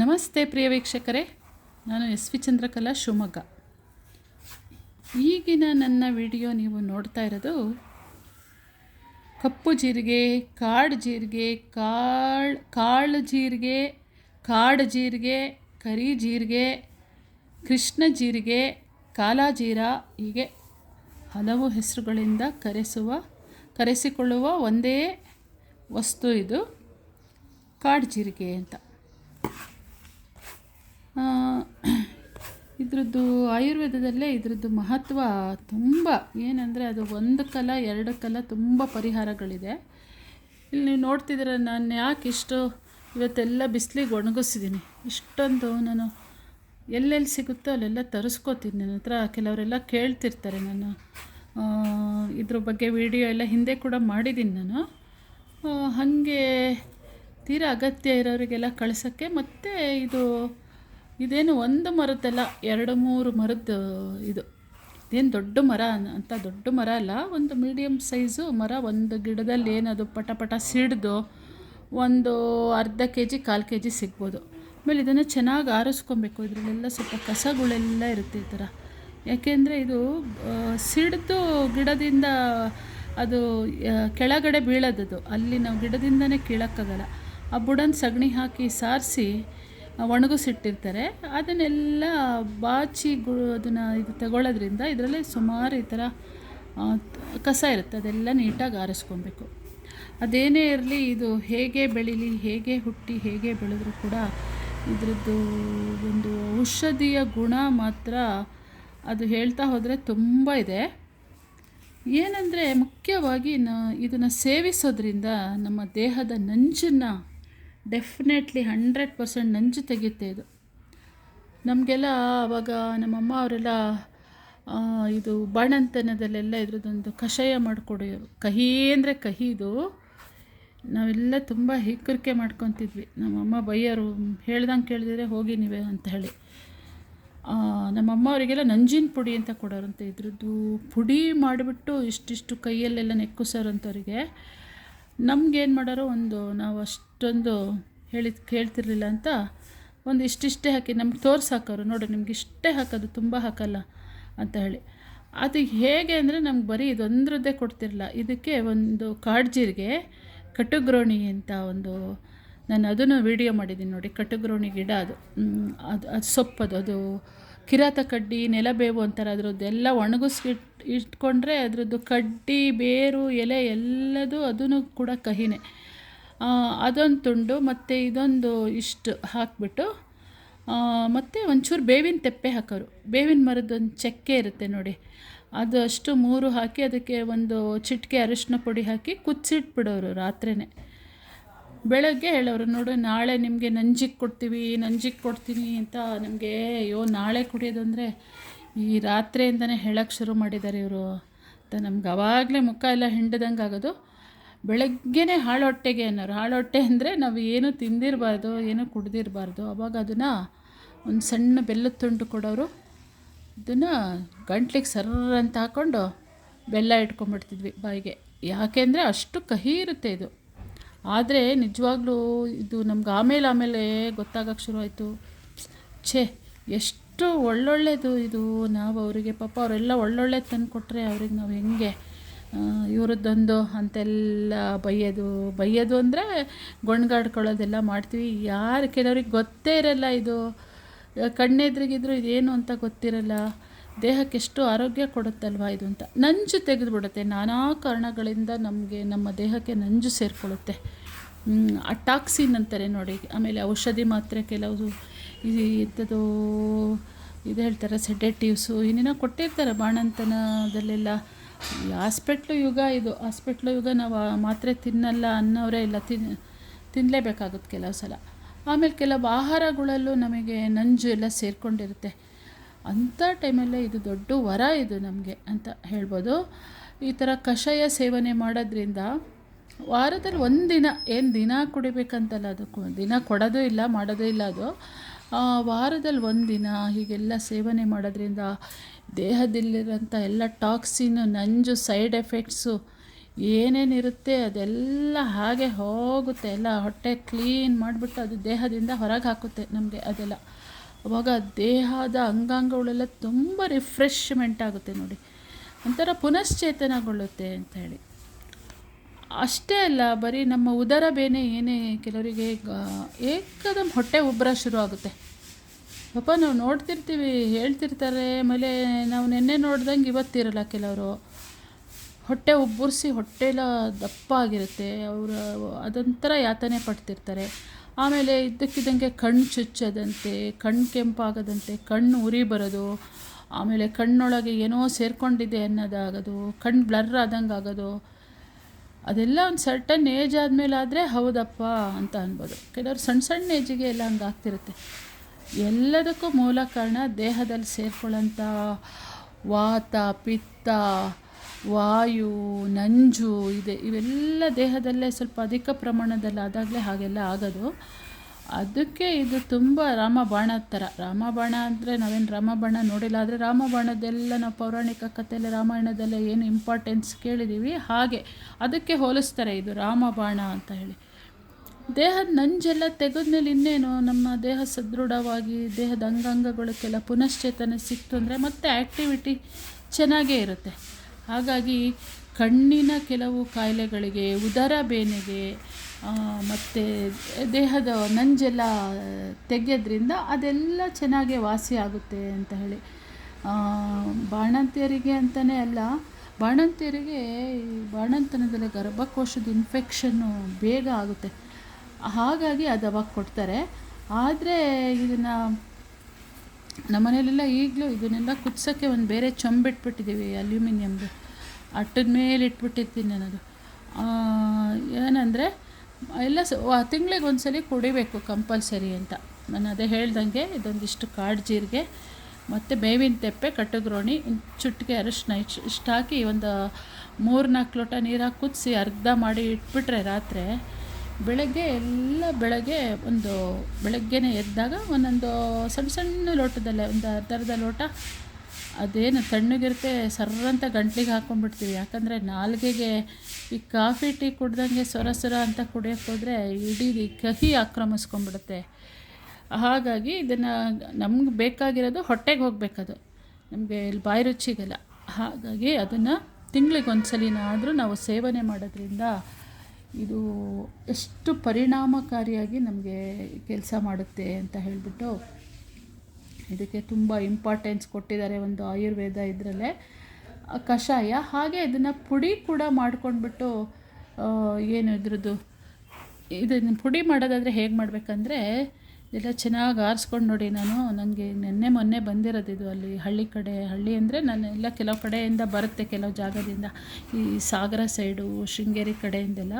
ನಮಸ್ತೆ ಪ್ರಿಯ ವೀಕ್ಷಕರೇ, ನಾನು ಎಸ್ ವಿ ಚಂದ್ರಕಲಾ ಶಿವಮೊಗ್ಗ. ಈಗಿನ ನನ್ನ ವಿಡಿಯೋ ನೀವು ನೋಡ್ತಾ ಇರೋದು ಕಪ್ಪು ಜೀರಿಗೆ, ಕಾಡು ಜೀರಿಗೆ, ಕಾಳು ಕಾಳು ಜೀರಿಗೆ, ಕಾಡು ಜೀರಿಗೆ, ಕರಿ ಜೀರಿಗೆ, ಕೃಷ್ಣ ಜೀರಿಗೆ, ಕಾಲಾ ಜೀರ ಹೀಗೆ ಹಲವು ಹೆಸರುಗಳಿಂದ ಕರೆಸುವ, ಕರೆಸಿಕೊಳ್ಳುವ ಒಂದೇ ವಸ್ತು ಇದು ಕಾಡು ಜೀರಿಗೆ ಅಂತ. ಇದ್ರದ್ದು ಆಯುರ್ವೇದದಲ್ಲೇ ಇದ್ರದ್ದು ಮಹತ್ವ ತುಂಬ. ಏನಂದರೆ ಅದು ಒಂದು ಕಲ, ಎರಡು ಕಲ ತುಂಬ ಪರಿಹಾರಗಳಿದೆ. ಇಲ್ಲಿ ನೀವು ನೋಡ್ತಿದ್ದೀರ, ನಾನು ಯಾಕೆ ಇಷ್ಟು ಇವತ್ತೆಲ್ಲ ಬಿಸಿಲಿಗೆ ಒಣಗಿಸಿದ್ದೀನಿ. ಇಷ್ಟೊಂದು ನಾನು ಎಲ್ಲೆಲ್ಲಿ ಸಿಗುತ್ತೋ ಅಲ್ಲೆಲ್ಲ ತರಿಸ್ಕೋತೀನಿ ನನ್ನ ಹತ್ರ. ಕೆಲವರೆಲ್ಲ ಕೇಳ್ತಿರ್ತಾರೆ ನಾನು. ಇದ್ರ ಬಗ್ಗೆ ವಿಡಿಯೋ ಎಲ್ಲ ಹಿಂದೆ ಕೂಡ ಮಾಡಿದ್ದೀನಿ ನಾನು. ಹಾಗೆ ತೀರಾ ಅಗತ್ಯ ಇರೋರಿಗೆಲ್ಲ ಕಳ್ಸೋಕ್ಕೆ ಮತ್ತು ಇದು ಇದೇನು ಒಂದು ಮರದ್ದಲ್ಲ ಎರಡು ಮೂರು ಮರದ್ದು ಇದು. ಇದೇನು ದೊಡ್ಡ ಮರ ಅಂತ ದೊಡ್ಡ ಮರ ಅಲ್ಲ, ಒಂದು ಮೀಡಿಯಮ್ ಸೈಜು ಮರ, ಒಂದು ಗಿಡದಲ್ಲಿ ಏನದು ಪಟ ಪಟ ಸಿಡ್ದು ಒಂದು ಅರ್ಧ ಕೆ ಜಿ ಕಾಲು ಕೆ ಜಿ ಸಿಗ್ಬೋದು. ಆಮೇಲೆ ಇದನ್ನು ಚೆನ್ನಾಗಿ ಆರಿಸ್ಕೊಬೇಕು, ಇದರಲ್ಲೆಲ್ಲ ಸ್ವಲ್ಪ ಕಸಗಳೆಲ್ಲ ಇರುತ್ತೆ ಈ ಥರ ಯಾಕೆಂದರೆ ಇದು ಸಿಡ್ದು ಗಿಡದಿಂದ ಅದು ಕೆಳಗಡೆ ಬೀಳೋದದು. ಅಲ್ಲಿ ನಾವು ಗಿಡದಿಂದನೇ ಕೀಳೋಕ್ಕಾಗಲ್ಲ. ಆ ಬುಡನ್ ಸಗಣಿ ಹಾಕಿ ಸಾರಿಸಿ ಒಣಗಿಸಿಟ್ಟಿರ್ತಾರೆ. ಅದನ್ನೆಲ್ಲ ಬಾಚಿ ಗು, ಅದನ್ನು ಇದು ತಗೊಳ್ಳೋದ್ರಿಂದ ಇದರಲ್ಲಿ ಸುಮಾರು ಈ ಥರ ಕಸ ಇರುತ್ತೆ. ಅದೆಲ್ಲ ನೀಟಾಗಿ ಆರಿಸ್ಕೊಬೇಕು. ಅದೇನೇ ಇರಲಿ, ಇದು ಹೇಗೆ ಬೆಳೀಲಿ, ಹೇಗೆ ಹುಟ್ಟಿ, ಹೇಗೆ ಬೆಳೆದ್ರೂ ಕೂಡ ಇದರದ್ದು ಒಂದು ಔಷಧಿಯ ಗುಣ ಮಾತ್ರ ಅದು ಹೇಳ್ತಾ ಹೋದರೆ ತುಂಬ ಇದೆ. ಏನಂದರೆ ಮುಖ್ಯವಾಗಿ ನ, ಇದನ್ನು ಸೇವಿಸೋದ್ರಿಂದ ನಮ್ಮ ದೇಹದ ನಂಜನ್ನು ಡೆಫಿನೆಟ್ಲಿ ಹಂಡ್ರೆಡ್ ಪರ್ಸೆಂಟ್ ನಂಜು ತೆಗೆಯುತ್ತೆ ಇದು. ನಮಗೆಲ್ಲ ಆವಾಗ ನಮ್ಮಮ್ಮ ಅವರೆಲ್ಲ ಇದು ಬಾಣಂತನದಲ್ಲೆಲ್ಲ ಇದ್ರದ್ದೊಂದು ಕಷಾಯ ಮಾಡಿಕೊಡೋರು ಕಹಿ ಅಂದರೆ ಕಹಿ ಇದು. ನಾವೆಲ್ಲ ತುಂಬ ಹಿಕ್ಕರಿಕೆ ಮಾಡ್ಕೊತಿದ್ವಿ. ನಮ್ಮಮ್ಮ ಬೈಯರು ಹೇಳ್ದಂಗೆ ಕೇಳಿದ್ರೆ ಹೋಗಿ ನೀವೇ ಅಂತ ಹೇಳಿ. ನಮ್ಮಮ್ಮ ಅವರಿಗೆಲ್ಲ ನಂಜಿನ ಪುಡಿ ಅಂತ ಕೊಡೋರಂತೆ ಇದ್ರದ್ದು. ಪುಡಿ ಮಾಡಿಬಿಟ್ಟು ಇಷ್ಟಿಷ್ಟು ಕೈಯಲ್ಲೆಲ್ಲ ನೆಕ್ಕುಸೋರಂಥವ್ರಿಗೆ ನಮ್ಗೇನು ಮಾಡೋರು ಒಂದು ನಾವು ಅಷ್ಟೊಂದು ಹೇಳಿದ ಕೇಳ್ತಿರ್ಲಿಲ್ಲ ಅಂತ ಒಂದು ಇಷ್ಟಿಷ್ಟೇ ಹಾಕಿ ನಮ್ಗೆ ತೋರ್ಸಿ ಹಾಕೋರು ನೋಡಿ, ನಿಮ್ಗೆ ಇಷ್ಟೇ ಹಾಕೋದು, ತುಂಬ ಹಾಕಲ್ಲ ಅಂತ ಹೇಳಿ. ಅದು ಹೇಗೆ ಅಂದರೆ ನಮ್ಗೆ ಬರೀ ಇದೊಂದ್ರದ್ದೇ ಕೊಡ್ತಿರಲಿಲ್ಲ. ಇದಕ್ಕೆ ಒಂದು ಕಾಡ್ಜೀರಿಗೆ ಕಟುಗ್ರೋಣಿ ಅಂತ ಒಂದು ನಾನು ಅದನ್ನು ವಿಡಿಯೋ ಮಾಡಿದ್ದೀನಿ ನೋಡಿ. ಕಟುಗ್ರೋಣಿ ಗಿಡ ಅದು. ಅದು ಅದು ಸೊಪ್ಪದು ಅದು ಕಿರಾತ ಕಡ್ಡಿ ನೆಲಬೇವು ಅಂತಾರೆ ಅದರದ್ದೆಲ್ಲ ಒಣಗಿಸಿ ಇಟ್ಕೊಂಡ್ರೆ ಅದರದ್ದು ಕಡ್ಡಿ, ಬೇರು, ಎಲೆ ಎಲ್ಲದೂ ಅದೂ ಕೂಡ ಕಹಿನೇ. ಅದೊಂದು ತುಂಡು, ಮತ್ತು ಇದೊಂದು ಇಷ್ಟು ಹಾಕಿಬಿಟ್ಟು ಮತ್ತು ಒಂಚೂರು ಬೇವಿನ ತೆಪ್ಪೆ ಹಾಕೋರು. ಬೇವಿನ ಮರದೊಂದು ಚಕ್ಕೆ ಇರುತ್ತೆ ನೋಡಿ. ಅದು ಅಷ್ಟು ಮೂರು ಹಾಕಿ ಅದಕ್ಕೆ ಒಂದು ಚಿಟಿಕೆ ಅರಿಶಿನ ಪುಡಿ ಹಾಕಿ ಕುಚ್ಚಿಟ್ಬಿಡೋರು ರಾತ್ರಿನೇ. ಬೆಳಗ್ಗೆ ಹೇಳೋರು, ನೋಡು, ನಾಳೆ ನಿಮಗೆ ನಂಜಿಗೆ ಕೊಡ್ತೀವಿ ನಂಜಿಗೆ ಕೊಡ್ತೀನಿ ಅಂತ ನಮಗೆ, ಅಯ್ಯೋ, ನಾಳೆ ಕುಡಿಯೋದು ಅಂದರೆ ಈ ರಾತ್ರಿಯಿಂದನೇ ಹೇಳೋಕ್ಕೆ ಶುರು ಮಾಡಿದ್ದಾರೆ ಇವರು. ಅಂತ ನಮ್ಗೆ ಅವಾಗಲೇ ಮುಖ ಎಲ್ಲ ಹಿಂಡದಂಗೆ ಆಗೋದು. ಬೆಳಗ್ಗೆನೇ ಹಾಳೊಟ್ಟೆಗೆ ಅನ್ನೋರು. ಹಾಳೊಟ್ಟೆ ಅಂದರೆ ನಾವು ಏನು ತಿಂದಿರಬಾರ್ದು, ಏನು ಕುಡ್ದಿರಬಾರ್ದು. ಅವಾಗ ಅದನ್ನು ಒಂದು ಸಣ್ಣ ಬೆಲ್ಲದ ತುಂಡು ಕೊಡೋರು. ಅದನ್ನು ಗಂಟ್ಲಿಗೆ ಸರ್ರ ಅಂತ ಹಾಕ್ಕೊಂಡು ಬೆಲ್ಲ ಇಟ್ಕೊಂಡ್ಬಿಡ್ತಿದ್ವಿ ಬಾಯಿಗೆ. ಯಾಕೆಂದರೆ ಅಷ್ಟು ಕಹಿ ಇರುತ್ತೆ ಇದು. ಆದರೆ ನಿಜವಾಗ್ಲೂ ಇದು ನಮ್ಗೆ ಆಮೇಲೆ ಆಮೇಲೆ ಗೊತ್ತಾಗಕ್ಕೆ ಶುರುವಾಯಿತು. ಛೇ, ಎಷ್ಟು ಒಳ್ಳೊಳ್ಳೆದು ಇದು. ನಾವು ಅವರಿಗೆ ಪಾಪ ಅವರೆಲ್ಲ ಒಳ್ಳೊಳ್ಳೆ ತಂದು ಕೊಟ್ಟರೆ ಅವ್ರಿಗೆ ನಾವು ಹೆಂಗೆ? ಇವ್ರದ್ದೊಂದು ಅಂತೆಲ್ಲ ಬೈಯೋದು ಬೈಯೋದು ಅಂದರೆ ಗೊಣ್ಗಾಡ್ಕೊಳ್ಳೋದೆಲ್ಲ ಮಾಡ್ತೀವಿ. ಯಾರು ಕೆಲವ್ರಿಗೆ ಗೊತ್ತೇ ಇರಲ್ಲ ಇದು. ಕಣ್ಣೆದ್ರಿಗಿದ್ರು ಇದೇನು ಅಂತ ಗೊತ್ತಿರಲ್ಲ. ದೇಹಕ್ಕೆ ಎಷ್ಟು ಆರೋಗ್ಯ ಕೊಡುತ್ತಲ್ವ ಇದು ಅಂತ. ನಂಜು ತೆಗೆದುಬಿಡುತ್ತೆ. ನಾನಾ ಕಾರಣಗಳಿಂದ ನಮಗೆ ನಮ್ಮ ದೇಹಕ್ಕೆ ನಂಜು ಸೇರಿಕೊಳ್ಳುತ್ತೆ. ಆ ಟಾಕ್ಸಿನ್ ಅಂತಾರೆ ನೋಡಿ. ಆಮೇಲೆ ಔಷಧಿ ಮಾತ್ರೆ ಕೆಲವು ಇದು ಇದು ಹೇಳ್ತಾರೆ ಸೆಡೆಟಿವ್ಸು, ಏನೇನೋ ಕೊಟ್ಟಿರ್ತಾರೆ ಬಾಣಂತನದಲ್ಲೆಲ್ಲ. ಈ ಹಾಸ್ಪೆಟ್ಲು ಯುಗ ಇದು. ಹಾಸ್ಪೆಟ್ಲು ಯುಗ ನಾವು ಮಾತ್ರೆ ತಿನ್ನಲ್ಲ ಅನ್ನೋರೇ ಇಲ್ಲ. ತಿನ್ ತಿನ್ನಲೇಬೇಕಾಗುತ್ತೆ ಕೆಲವು ಸಲ. ಆಮೇಲೆ ಕೆಲವು ಆಹಾರಗಳಲ್ಲೂ ನಮಗೆ ನಂಜು ಎಲ್ಲ ಸೇರಿಕೊಂಡಿರುತ್ತೆ. ಅಂಥ ಟೈಮಲ್ಲೇ ಇದು ದೊಡ್ಡ ವರ ಇದು ನಮಗೆ ಅಂತ ಹೇಳ್ಬೋದು. ಈ ಥರ ಕಷಾಯ ಸೇವನೆ ಮಾಡೋದ್ರಿಂದ ವಾರದಲ್ಲಿ ಒಂದು ದಿನ ಏನು ದಿನ ಕುಡಿಬೇಕಂತಲ್ಲ ಅದು ಕು- ದಿನ ಕೊಡೋದು ಇಲ್ಲ, ಮಾಡೋದೂ ಇಲ್ಲ ಅದು. ವಾರದಲ್ಲಿ ಒಂದು ದಿನ ಹೀಗೆಲ್ಲ ಸೇವನೆ ಮಾಡೋದ್ರಿಂದ ದೇಹದಲ್ಲಿರೋಂಥ ಎಲ್ಲ ಟಾಕ್ಸಿನ್, ನಂಜು, ಸೈಡ್ ಎಫೆಕ್ಟ್ಸು ಏನೇನಿರುತ್ತೆ ಅದೆಲ್ಲ ಹಾಗೆ ಹೋಗುತ್ತೆ. ಎಲ್ಲ ಹೊಟ್ಟೆ ಕ್ಲೀನ್ ಮಾಡಿಬಿಟ್ಟು ಅದು ದೇಹದಿಂದ ಹೊರಗೆ ಹಾಕುತ್ತೆ ನಮಗೆ ಅದೆಲ್ಲ. ಅವಾಗ ದೇಹದ ಅಂಗಾಂಗಗಳೆಲ್ಲ ತುಂಬ ರಿಫ್ರೆಶ್ಮೆಂಟ್ ಆಗುತ್ತೆ ನೋಡಿ. ಒಂಥರ ಪುನಶ್ಚೇತನಗೊಳ್ಳುತ್ತೆ ಅಂತ ಹೇಳಿ. ಅಷ್ಟೇ ಅಲ್ಲ, ಬರೀ ನಮ್ಮ ಉದರ ಬೇನೆ ಏನೇ ಕೆಲವರಿಗೆ ಏಕದ ಏಕದಮ್ ಹೊಟ್ಟೆ ಉಬ್ಬರ ಶುರು ಆಗುತ್ತೆ. ಪಾಪ ನಾವು ನೋಡ್ತಿರ್ತೀವಿ, ಹೇಳ್ತಿರ್ತಾರೆ, ಆಮೇಲೆ ನಾವು ನಿನ್ನೆ ನೋಡ್ದಂಗೆ ಇವತ್ತಿರಲ್ಲ ಕೆಲವರು. ಹೊಟ್ಟೆ ಉಬ್ಬರಿಸಿ ಹೊಟ್ಟೆ ಎಲ್ಲ ದಪ್ಪ ಆಗಿರುತ್ತೆ, ಅವರು, ಅದೊಂಥರ ಯಾತನೆ ಪಡ್ತಿರ್ತಾರೆ. ಆಮೇಲೆ ಇದ್ದಕ್ಕಿದ್ದಂಗೆ ಕಣ್ಣು ಚುಚ್ಚದಂತೆ ಕಣ್ಣು ಕೆಂಪಾಗದಂತೆ ಕಣ್ಣು ಉರಿ ಬರೋದು, ಆಮೇಲೆ ಕಣ್ಣೊಳಗೆ ಏನೋ ಸೇರ್ಕೊಂಡಿದೆ ಅನ್ನೋದಾಗೋದು ಕಣ್ಣು ಬ್ಲರ್ ಆದಂಗೆ ಆಗೋದು ಅದೆಲ್ಲ ಒಂದು ಸರ್ಟನ್ ಏಜ್ ಆದಮೇಲೆ ಆದರೆ ಹೌದಪ್ಪ ಅಂತ ಅನ್ಬೋದು. ಕೆಲವರು ಸಣ್ಣ ಸಣ್ಣ ಏಜಿಗೆ ಎಲ್ಲ ಹಂಗೆ ಆಗ್ತಿರುತ್ತೆ. ಎಲ್ಲದಕ್ಕೂ ಮೂಲ ಕಾರಣ ದೇಹದಲ್ಲಿ ಸೇರ್ಕೊಳ್ಳೋಂಥ ವಾತ, ಪಿತ್ತ, ವಾಯು, ನಂಜು, ಇದೆ. ಇವೆಲ್ಲ ದೇಹದಲ್ಲೇ ಸ್ವಲ್ಪ ಅಧಿಕ ಪ್ರಮಾಣದಲ್ಲಿ ಆದಾಗಲೇ ಹಾಗೆಲ್ಲ ಆಗೋದು. ಅದಕ್ಕೆ ಇದು ತುಂಬ ರಾಮಬಾಣ ಥರ. ರಾಮಬಾಣ ಅಂದರೆ ನಾವೇನು ರಾಮಬಾಣ ನೋಡಿಲ್ಲ ಆದರೆ ರಾಮಬಾಣದೆಲ್ಲ ನಾವು ಪೌರಾಣಿಕ ಕಥೆಯಲ್ಲಿ ರಾಮಾಯಣದಲ್ಲೇ ಏನು ಇಂಪಾರ್ಟೆನ್ಸ್ ಕೇಳಿದ್ದೀವಿ ಹಾಗೆ ಅದಕ್ಕೆ ಹೋಲಿಸ್ತಾರೆ ಇದು ರಾಮಬಾಣ ಅಂತ ಹೇಳಿ. ದೇಹದ ನಂಜೆಲ್ಲ ತೆಗೆದ್ಮೇಲೆ ಇನ್ನೇನು ನಮ್ಮ ದೇಹ ಸದೃಢವಾಗಿ ದೇಹದ ಅಂಗಾಂಗಗಳಕ್ಕೆಲ್ಲ ಪುನಶ್ಚೇತನ ಸಿಕ್ತು ಅಂದರೆ ಮತ್ತೆ ಆ್ಯಕ್ಟಿವಿಟಿ ಚೆನ್ನಾಗೇ ಇರುತ್ತೆ. ಹಾಗಾಗಿ ಕಣ್ಣಿನ ಕೆಲವು ಕಾಯಿಲೆಗಳಿಗೆ ಉದರ ಬೇನೆಗೆ ಮತ್ತು ದೇಹದ ನಂಜೆಲ್ಲ ತೆಗೆಯೋದ್ರಿಂದ ಅದೆಲ್ಲ ಚೆನ್ನಾಗಿ ವಾಸಿ ಆಗುತ್ತೆ ಅಂತ ಹೇಳಿ. ಬಾಣಂತಿಯರಿಗೆ ಅಂತಲೇ ಅಲ್ಲ, ಬಾಣಂತಿಯರಿಗೆ ಈ ಬಾಣಂತನದಲ್ಲಿ ಗರ್ಭಕೋಶದ ಇನ್ಫೆಕ್ಷನ್ನು ಬೇಗ ಆಗುತ್ತೆ. ಹಾಗಾಗಿ ಅದು ಅವಾಗ ಕೊಡ್ತಾರೆ. ಆದರೆ ಇದನ್ನು ನಮ್ಮನೇಲೆಲ್ಲ ಈಗಲೂ ಇದನ್ನೆಲ್ಲ ಕುದಿಸೋಕ್ಕೆ ಒಂದು ಬೇರೆ ಚೊಂಬಿಟ್ಬಿಟ್ಟಿದ್ದೀವಿ ಅಲ್ಯೂಮಿನಿಯಮ್ದು. ಅಟ್ಟದ ಮೇಲೆ ಇಟ್ಬಿಟ್ಟಿರ್ತೀನಿ ನಾನು ಏನಂದರೆ, ಎಲ್ಲ ಸ ತಿಂಗಳಿಗೆ ಒಂದು ಕುಡಿಬೇಕು ಕಂಪಲ್ಸರಿ ಅಂತ. ನಾನು ಅದೇ ಹೇಳ್ದಂಗೆ ಇದೊಂದಿಷ್ಟು ಕಾಡು ಜೀರಿಗೆ, ಮತ್ತು ಬೇವಿನ ತೆಪ್ಪೆ ಕಟ್ಟಗ್ರೋಣಿ ಚುಟ್ಟಿಗೆ ಅರಶಿನ ಇಷ್ಟು ಇಷ್ಟು ಹಾಕಿ ಒಂದು ಮೂರು ನಾಲ್ಕು ಲೋಟ ನೀರಾಗಿ ಕುದಿಸಿ ಅರ್ಧ ಮಾಡಿ ಇಟ್ಬಿಟ್ರೆ ರಾತ್ರಿ, ಬೆಳಗ್ಗೆ ಎಲ್ಲ ಬೆಳಗ್ಗೆ ಒಂದು ಬೆಳಗ್ಗೆನೇ ಎದ್ದಾಗ ಒಂದೊಂದು ಸಣ್ಣ ಸಣ್ಣ ಲೋಟದಲ್ಲೇ, ಒಂದು ಅರ್ಧ ಅರ್ಧ ಲೋಟ ಅದೇನು ತಣ್ಣಗಿರುತ್ತೆ, ಸರ್ರಂತ ಗಂಟ್ಲಿಗೆ ಹಾಕ್ಕೊಂಡ್ಬಿಡ್ತೀವಿ ಯಾಕಂದರೆ ನಾಲ್ಗೆಗೆ ಈ ಕಾಫಿ, ಟೀ ಕುಡ್ದಂಗೆ ಸೊರ ಸೊರ ಅಂತ ಕುಡಿಯೋಕ್ಕೆ ಹೋದರೆ ಇಡೀ ಕಹಿ ಆಕ್ರಮಿಸ್ಕೊಂಡ್ಬಿಡುತ್ತೆ. ಹಾಗಾಗಿ ಇದನ್ನು ನಮ್ಗೆ ಬೇಕಾಗಿರೋದು ಹೊಟ್ಟೆಗೆ ಹೋಗಬೇಕದು. ನಮಗೆ ಇಲ್ಲಿ ಬಾಯಿ ರುಚಿಗಲ್ಲ. ಹಾಗಾಗಿ ಅದನ್ನು ತಿಂಗಳಿಗೆ ಒಂದು ನಾವು ಸೇವನೆ ಮಾಡೋದ್ರಿಂದ ಇದು ಎಷ್ಟು ಪರಿಣಾಮಕಾರಿಯಾಗಿ ನಮಗೆ ಕೆಲಸ ಮಾಡುತ್ತೆ ಅಂತ ಹೇಳಿಬಿಟ್ಟು ಇದಕ್ಕೆ ತುಂಬ ಇಂಪಾರ್ಟೆನ್ಸ್ ಕೊಟ್ಟಿದ್ದಾರೆ ಒಂದು ಆಯುರ್ವೇದ ಇದರಲ್ಲೇ. ಕಷಾಯ. ಹಾಗೆ ಇದನ್ನು ಪುಡಿ ಕೂಡ ಮಾಡ್ಕೊಂಡ್ಬಿಟ್ಟು ಏನು ಇದ್ರದ್ದು, ಇದನ್ನು ಪುಡಿ ಮಾಡೋದಾದರೆ ಹೇಗೆ ಮಾಡಬೇಕಂದ್ರೆ ಎಲ್ಲ ಚೆನ್ನಾಗಿ ಆರಿಸ್ಕೊಂಡು ನೋಡಿ ನಾನು. ನನಗೆ ನೆನ್ನೆ ಮೊನ್ನೆ ಬಂದಿರೋದು ಇದು ಅಲ್ಲಿ ಹಳ್ಳಿ ಕಡೆ. ಹಳ್ಳಿ ಅಂದರೆ ನಾನು ಎಲ್ಲ ಕೆಲವು ಕಡೆಯಿಂದ ಬರುತ್ತೆ, ಕೆಲವು ಜಾಗದಿಂದ. ಈ ಸಾಗರ ಸೈಡು ಶೃಂಗೇರಿ ಕಡೆಯಿಂದೆಲ್ಲ.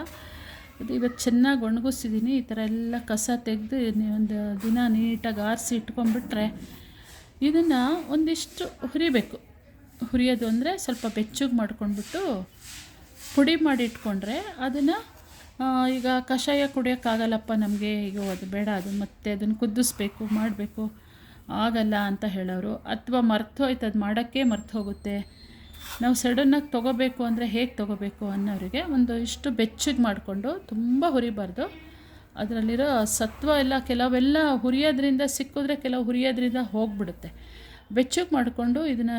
ಅದು ಇವತ್ತು ಚೆನ್ನಾಗಿ ಒಣಗಿಸಿದ್ದೀನಿ ಈ ಥರ ಎಲ್ಲ ಕಸ ತೆಗೆದು ಒಂದು ದಿನ ನೀಟಾಗಿ ಆರಿಸಿ ಇಟ್ಕೊಂಡ್ಬಿಟ್ರೆ ಇದನ್ನು ಒಂದಿಷ್ಟು ಹುರಿಬೇಕು. ಹುರಿಯೋದು ಅಂದರೆ ಸ್ವಲ್ಪ ಬೆಚ್ಚಗೆ ಮಾಡ್ಕೊಂಡ್ಬಿಟ್ಟು ಪುಡಿ ಮಾಡಿ ಇಟ್ಕೊಂಡ್ರೆ ಅದನ್ನು ಈಗ ಕಷಾಯ ಕುಡಿಯೋಕ್ಕಾಗಲ್ಲಪ್ಪ ನಮಗೆ ಈಗ ಅದು ಬೇಡ, ಅದು ಮತ್ತೆ ಅದನ್ನು ಕುದಿಸ್ಬೇಕು, ಮಾಡಬೇಕು, ಆಗಲ್ಲ ಅಂತ ಹೇಳೋರು. ಅಥವಾ ಮರ್ತು ಹೋಯ್ತು, ಅದು ಮಾಡೋಕ್ಕೆ ಮರ್ತು ಹೋಗುತ್ತೆ. ನಾವು ಸಡನ್ನಾಗಿ ತೊಗೋಬೇಕು ಅಂದರೆ ಹೇಗೆ ತೊಗೋಬೇಕು ಅನ್ನೋರಿಗೆ ಒಂದು ಇಷ್ಟು ಬೆಚ್ಚಗೆ ಮಾಡಿಕೊಂಡು ತುಂಬ ಹುರಿಬಾರ್ದು. ಅದರಲ್ಲಿರೋ ಸತ್ವ ಎಲ್ಲ ಕೆಲವೆಲ್ಲ ಹುರಿಯೋದ್ರಿಂದ ಸಿಕ್ಕಿದ್ರೆ ಕೆಲವು ಹುರಿಯೋದ್ರಿಂದ ಹೋಗ್ಬಿಡುತ್ತೆ. ಬೆಚ್ಚಗೆ ಮಾಡಿಕೊಂಡು ಇದನ್ನು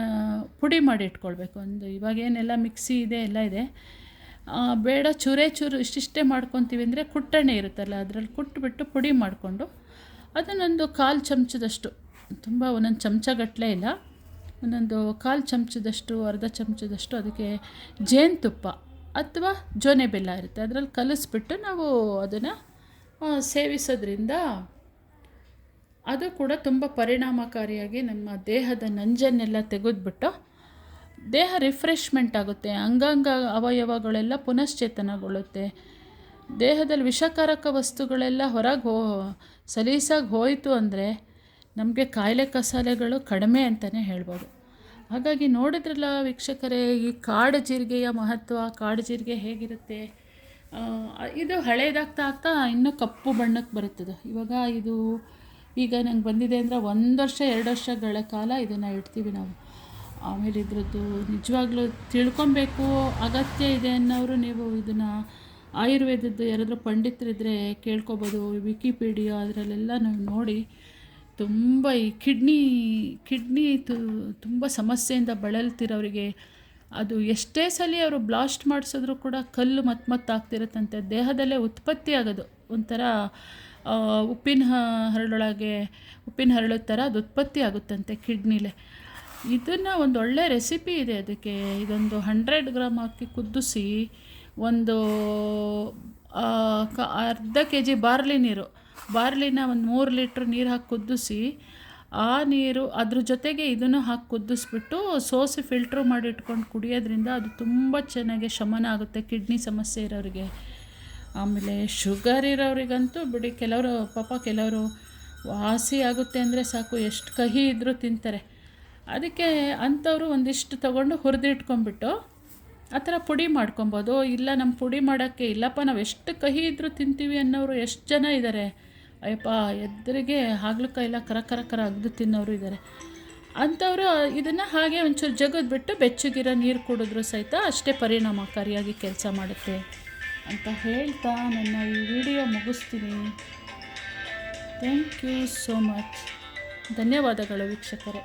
ಪುಡಿ ಮಾಡಿ ಇಟ್ಕೊಳ್ಬೇಕು. ಒಂದು ಇವಾಗ ಏನೆಲ್ಲ ಮಿಕ್ಸಿ ಇದೆ, ಎಲ್ಲ ಇದೆ. ಬೇಡ, ಚೂರೇ ಚೂರು ಇಷ್ಟಿಷ್ಟೇ ಮಾಡ್ಕೊತೀವಿ ಅಂದರೆ ಕುಟ್ಟಣ್ಣೆ ಇರುತ್ತಲ್ಲ, ಅದರಲ್ಲಿ ಕುಟ್ಬಿಟ್ಟು ಪುಡಿ ಮಾಡಿಕೊಂಡು ಅದನ್ನೊಂದು ಕಾಲು ಚಮಚದಷ್ಟು, ತುಂಬ ಒಂದೊಂದು ಚಮಚಗಟ್ಟಲೆ ಇಲ್ಲ ಒಂದೊಂದು ಕಾಲು ಚಮಚದಷ್ಟು, ಅರ್ಧ ಚಮಚದಷ್ಟು ಅದಕ್ಕೆ ಜೇನುತುಪ್ಪ ಅಥವಾ ಜೋನೆ ಬೆಲ್ಲ ಇರುತ್ತೆ. ಅದರಲ್ಲಿ ಕಲಿಸ್ಬಿಟ್ಟು ನಾವು ಅದನ್ನು ಸೇವಿಸೋದ್ರಿಂದ ಅದು ಕೂಡ ತುಂಬ ಪರಿಣಾಮಕಾರಿಯಾಗಿ ನಮ್ಮ ದೇಹದ ನಂಜನ್ನೆಲ್ಲ ತೆಗೆದ್ಬಿಟ್ಟು ದೇಹ ರಿಫ್ರೆಶ್ಮೆಂಟ್ ಆಗುತ್ತೆ. ಅಂಗಾಂಗ ಅವಯವಗಳೆಲ್ಲ ಪುನಶ್ಚೇತನಗೊಳ್ಳುತ್ತೆ. ದೇಹದಲ್ಲಿ ವಿಷಕಾರಕ ವಸ್ತುಗಳೆಲ್ಲ ಹೊರಗೆ ಹೋ, ಸಲೀಸಾಗಿ ಹೋಯಿತು ಅಂದರೆ ನಮಗೆ ಕಾಯಿಲೆ ಕಸಾಲೆಗಳು ಕಡಿಮೆ ಅಂತಲೇ ಹೇಳ್ಬೋದು. ಹಾಗಾಗಿ ನೋಡಿದ್ರಲ್ಲ ವೀಕ್ಷಕರೇ, ಈ ಕಾಡು ಜೀರಿಗೆಯ ಮಹತ್ವ, ಕಾಡು ಜೀರಿಗೆ ಹೇಗಿರುತ್ತೆ? ಇದು ಹಳೇದಾಗ್ತಾ ಆಗ್ತಾ ಇನ್ನೂ ಕಪ್ಪು ಬಣ್ಣಕ್ಕೆ ಬರುತ್ತದೆ. ಇವಾಗ ಇದು ಈಗ ನಂಗೆ ಬಂದಿದೆ ಅಂದರೆ ಒಂದು ವರ್ಷ, ಎರಡು ವರ್ಷಗಳ ಕಾಲ ಇದನ್ನು ಇಡ್ತೀವಿ ನಾವು. ಆಮೇಲೆ ಇದ್ರದ್ದು ನಿಜವಾಗ್ಲೂ ತಿಳ್ಕೊಬೇಕು, ಅಗತ್ಯ ಇದೆ ಅನ್ನೋರು ನೀವು ಇದನ್ನು ಆಯುರ್ವೇದದ್ದು ಯಾರಾದರೂ ಪಂಡಿತರಿದ್ದರೆ ಕೇಳ್ಕೊಬೋದು, ವಿಕಿಪೀಡಿಯಾ ಅದರಲ್ಲೆಲ್ಲ ನಾವು ನೋಡಿ ತುಂಬ ಈ ಕಿಡ್ನಿ ಕಿಡ್ನಿ ತುಂಬ ಸಮಸ್ಯೆಯಿಂದ ಬಳಲ್ತಿರೋರಿಗೆ ಅದು ಎಷ್ಟೇ ಸಲ ಅವರು ಬ್ಲಾಸ್ಟ್ ಮಾಡಿಸಿದ್ರು ಕೂಡ ಕಲ್ಲು ಮತ್ತೆ ಮತ್ತೆ ಆಗ್ತಿರುತ್ತಂತೆ. ದೇಹದಲ್ಲೇ ಉತ್ಪತ್ತಿ ಆಗೋದು. ಒಂಥರ ಉಪ್ಪಿನ ಹರಳೊಳಗೆ, ಉಪ್ಪಿನ ಹರಳು ಥರ ಅದು ಉತ್ಪತ್ತಿ ಆಗುತ್ತಂತೆ ಕಿಡ್ನಿಲೆ. ಇದನ್ನು ಒಂದು ಒಳ್ಳೆ ರೆಸಿಪಿ ಇದೆ ಅದಕ್ಕೆ. ಇದೊಂದು ಹಂಡ್ರೆಡ್ ಗ್ರಾಮ್ ಹಾಕಿ ಕುದಿಸಿ ಒಂದು ಅರ್ಧ ಕೆ ಜಿ ಬಾರ್ಲಿ ನೀರು. ಬಾರ್ಲಿನ ಒಂದು ಮೂರು ಲೀಟ್ರ್ ನೀರು ಹಾಕಿ ಕುದಿಸಿ ಆ ನೀರು ಅದ್ರ ಜೊತೆಗೆ ಇದನ್ನು ಹಾಕಿ ಕುದಿಸ್ಬಿಟ್ಟು ಸೋಸಿ ಫಿಲ್ಟ್ರ್ ಮಾಡಿ ಇಟ್ಕೊಂಡು ಕುಡಿಯೋದ್ರಿಂದ ಅದು ತುಂಬ ಚೆನ್ನಾಗಿ ಶಮನ ಆಗುತ್ತೆ, ಕಿಡ್ನಿ ಸಮಸ್ಯೆ ಇರೋರಿಗೆ. ಆಮೇಲೆ ಶುಗರ್ ಇರೋರಿಗಂತೂ ಬಿಡಿ, ಕೆಲವರು ಪಾಪ ಕೆಲವರು ವಾಸಿ ಆಗುತ್ತೆ ಅಂದರೆ ಸಾಕು, ಎಷ್ಟು ಕಹಿ ಇದ್ದರೂ ತಿಂತಾರೆ. ಅದಕ್ಕೆ ಅಂಥವರು ಒಂದಿಷ್ಟು ತೊಗೊಂಡು ಹುರಿದಿಟ್ಕೊಂಬಿಟ್ಟು ಆ ಥರ ಪುಡಿ ಮಾಡ್ಕೊಬೋದು. ಇಲ್ಲ ನಮ್ಮ ಪುಡಿ ಮಾಡೋಕ್ಕೆ ಇಲ್ಲಪ್ಪ, ನಾವು ಎಷ್ಟು ಕಹಿ ಇದ್ದರೂ ತಿಂತೀವಿ ಅನ್ನೋರು ಎಷ್ಟು ಜನ ಇದ್ದಾರೆ ಅಯ್ಯಪ್ಪ, ಎದುರಿಗೆ ಇಲ್ಲ ಕರ ಕರ ಕರ ಅಗ್ದು ತಿನ್ನೋರು ಇದ್ದಾರೆ ಅಂಥವರು ಇದನ್ನು ಹಾಗೆ ಒಂಚೂರು ಜಗದ್ಬಿಟ್ಟು ಬೆಚ್ಚಗಿರೋ ನೀರು ಕುಡಿದ್ರು ಸಹಿತ ಅಷ್ಟೇ ಪರಿಣಾಮಕಾರಿಯಾಗಿ ಕೆಲಸ ಮಾಡುತ್ತೆ ಅಂತ ಹೇಳ್ತಾ ನನ್ನ ಈ ವಿಡಿಯೋ ಮುಗಿಸ್ತೀನಿ. ಥ್ಯಾಂಕ್ ಯು ಸೋ ಮಚ್ ಧನ್ಯವಾದಗಳು ವೀಕ್ಷಕರೇ.